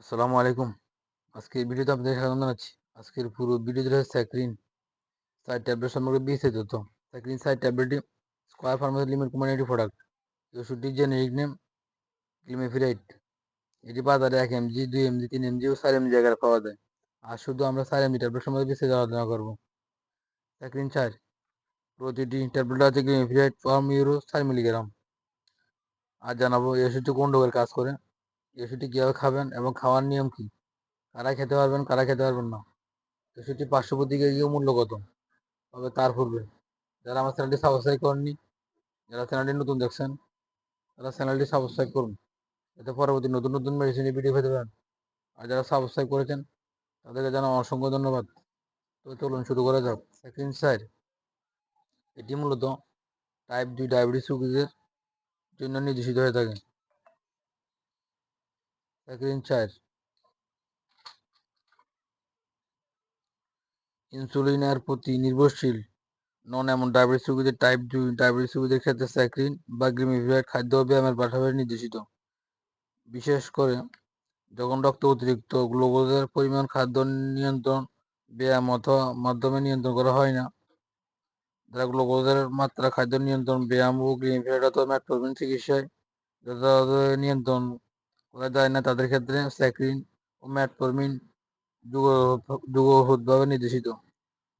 আসসালামু আলাইকুম। আজকের ভিডিওতে আপনাদের স্বাগত জানাচ্ছি। আজকের পুরো ভিডিও জুড়ে স্যাক্রিন সাইড ট্যাবলেট সম্পর্কে বিস্তারিত তথ্য। স্যাক্রিন সাইড ট্যাবলেটটি স্কোয়ার ফার্মাসি লিমিটেড কোম্পানির একটি প্রোডাক্ট এই ওষুধটির জেনেরিক নেম গ্লিমেফিরাইট এটি বাজারে এক এমজি দুই এমজি তিন এমজি ও চার এমজি জায়গায় পাওয়া যায়। আর শুধু আমরা চার এমজি ট্যাবলেট সম্পর্কে বিস্তারিত আলোচনা করব। স্যাক্রিন চার প্রতিটি ট্যাবলেট আছে গ্লিমেফিরাইট ফর্ম ইউরো চার মিলিগ্রাম আর জানাব এই ওষুধটি কোন রোগের কাজ করে। ওষুধটি কীভাবে খাবেন এবং খাওয়ার নিয়ম কী? কারা খেতে পারবেন, কারা খেতে পারবেন না? ওষুধটি পার্শ্ববর্তীকে গিয়ে মূল্য কত? তবে তার পূর্বে, যারা আমার চ্যানেলটি সাবস্ক্রাইব করেননি, যারা চ্যানেলটি নতুন দেখছেন, তারা চ্যানেলটি সাবস্ক্রাইব করুন। এতে পরবর্তী নতুন নতুন মেডিসিনের ভিডিও পেতে পারেন। আর যারা সাবস্ক্রাইব করেছেন, তাদেরকে জানা অসংখ্য ধন্যবাদ। তো চলুন শুরু করা যাক। সেকেন্ড সাইড এটি মূলত টাইপ দুই ডায়াবেটিস রোগীদের জন্য নির্দেশিত হয়ে থাকে। সেকেন্ড চার ইনসুলিনের প্রতি নির্ভরশীল। নন এমন ডায়াবেটিস রোগীদের টাইপ দুই ডায়াবেটিস রোগীদের ক্ষেত্রে স্যাক্রিন বা গ্রিমিফাইড খাদ্য ব্যায়ামের পাশাপাশি নির্দেশিত। বিশেষ করে যখন রক্ত অতিরিক্ত, গ্লুকোজের পরিমাণ খাদ্য নিয়ন্ত্রণ, ব্যায়াম অথবা মাধ্যমে নিয়ন্ত্রণ করা হয় না। যারা গ্লুকোজের মাত্রা, খাদ্য নিয়ন্ত্রণ, ব্যায়াম ও গ্লিমিফাইড অথবা ম্যাট্রোপিন চিকিৎসায় যথাযথ নিয়ন্ত্রণ করা যায় না, তাদের ক্ষেত্রে স্যাক্রিন ও ম্যাটফরমিন যুগভাবে নির্দেশিত।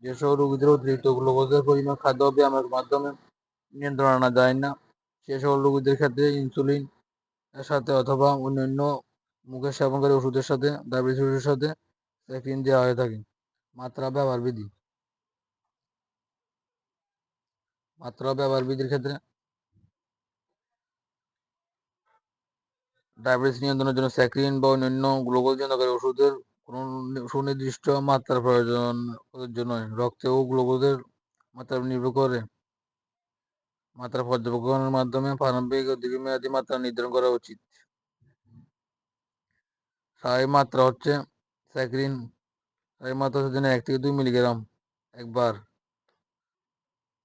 যেসব রোগীদের অতিরিক্ত গ্লুকোজের পরিমাণ খাদ্য ব্যায়ামের মাধ্যমে নিয়ন্ত্রণ আনা যায় না, সেসব রোগীদের ক্ষেত্রে ইনসুলিন এর সাথে অথবা অন্যান্য মুখে সেবনকারী ওষুধের সাথে, ডায়াবেটিস ওষুধের সাথে স্যাক্রিন দেওয়া হয়ে থাকে। মাত্রা, ব্যবহার বিধি মাত্রা, ব্যবহার বিধির ক্ষেত্রে ডায়াবেটিস নিয়ন্ত্রণের জন্য স্যাক্রিন বা অন্যান্য গ্লুকোজ নিয়ন্ত্রণকারী ওষুধের কোনো সুনির্দিষ্ট মাত্রার প্রয়োজন প্রযোজ্য নয়। রক্তে ও গ্লুকোজের মাত্রা নির্ভর করে। মাত্রা পর্যবেক্ষণের মাধ্যমে প্রারম্ভিক ও দীর্ঘমেয়াদী মাত্রা নির্ধারণ করা উচিত। স্বাভাবিক মাত্রা হচ্ছে স্যাক্রিন। স্বাভাবিক মাত্রা হচ্ছে দিনে এক থেকে দুই মিলিগ্রাম একবার।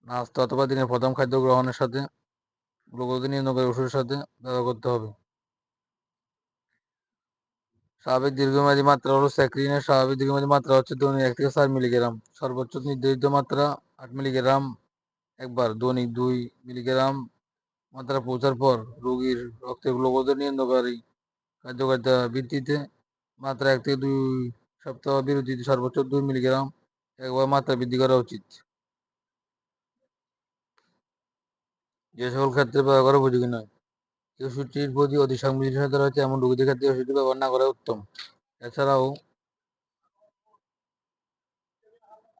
নাস্তা অথবা দিনের প্রথম খাদ্য গ্রহণের সাথে গ্লুকোজ নিয়ন্ত্রণকারী ওষুধের সাথে ব্যবহার করতে হবে। স্বাভাবিক দীর্ঘমেয়াদী মাত্রা হলো স্যাক্রিনের স্বাভাবিক দীর্ঘমেয়াদী মাত্রা হচ্ছে দৈনিক এক থেকে চার মিলিগ্রাম। সর্বোচ্চ নির্ধারিত মাত্রা আট মিলিগ্রাম একবার, দৈনিক দুই মিলিগ্রাম মাত্রা পৌঁছার পর রোগীর রক্তে গ্লুকোজের নিয়ন্ত্রণকারী কার্যকারিতা ভিত্তিতে মাত্রা এক থেকে দুই সপ্তাহ বিরতিতে সর্বোচ্চ দুই মিলিগ্রাম একবার মাত্রা বৃদ্ধি করা উচিত। যে সকল ক্ষেত্রে ব্যবহার করা উপযোগী নয়। ওষুধটির প্রতি অতি সংবেদনশীলতা রয়েছে এমন রোগীদের ক্ষেত্রে ওষুধটি ব্যবহার না করা উত্তম। এছাড়াও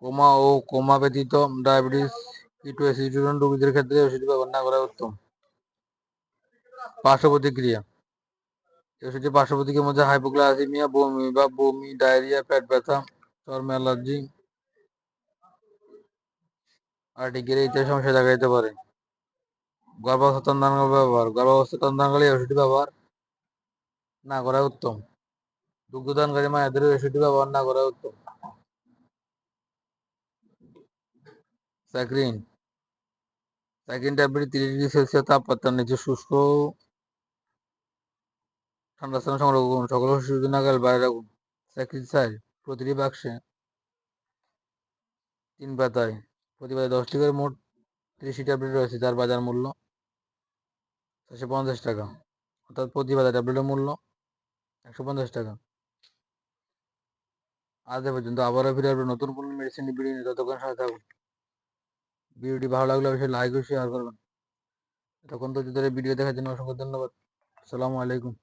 কোমা ও কোমা ব্যতীত ডায়াবেটিস কিটোএসিডোজন রোগীদের ক্ষেত্রে ওষুধটি ব্যবহার না করা উত্তম। পার্শ্ব প্রতিক্রিয়া ওষুধটির পার্শ্ব প্রতিক্রিয়ার মধ্যে হাইপোগ্লাইসেমিয়া বমি বা বমি, ডায়রিয়া, পেট ব্যথা, চর্ম অ্যালার্জি, আর্টিকেল ইত্যাদি সমস্যা দেখা যেতে পারে। গর্ভাবস্থা তন্ত্রাঙ্গ ব্যবহার। গর্ভাবস্থা তন্ত্রাঙ্গালী ওষুধটি ব্যবহার না করা উত্তম। দুগ্ধদানকারী মায়েদের ওষুধটি ব্যবহার না করা উত্তম। স্যাক্রিন স্যাক্রিন ট্যাবলেট তিরিশ ডিগ্রি সেলসিয়াস তাপমাত্রার নিচে শুষ্ক ঠান্ডা স্থানে সংগ্রহ করুন। সকল শিশু নাগাল বাইরে রাখুন। স্যাক্রিন সাইড প্রতিটি বাক্সে তিন পাতায়। প্রতি পাতায় দশটি মোট তিরিশটি ট্যাবলেট রয়েছে, যার বাজার মূল্য ছশো পঞ্চাশ টাকা। অর্থাৎ প্রতি পাতা ট্যাবলেটের মূল্য একশো পঞ্চাশ টাকা। আজ এ পর্যন্ত আবারও ফিরে আসবে নতুন কোনো মেডিসিন ভিডিও নিয়ে। ততক্ষণ সাথে থাকুন। ভিডিওটি ভালো লাগলে অবশ্যই লাইক ও শেয়ার করবেন। তখন তো ভিডিও দেখার জন্য অসংখ্য ধন্যবাদ। আসসালামু আলাইকুম।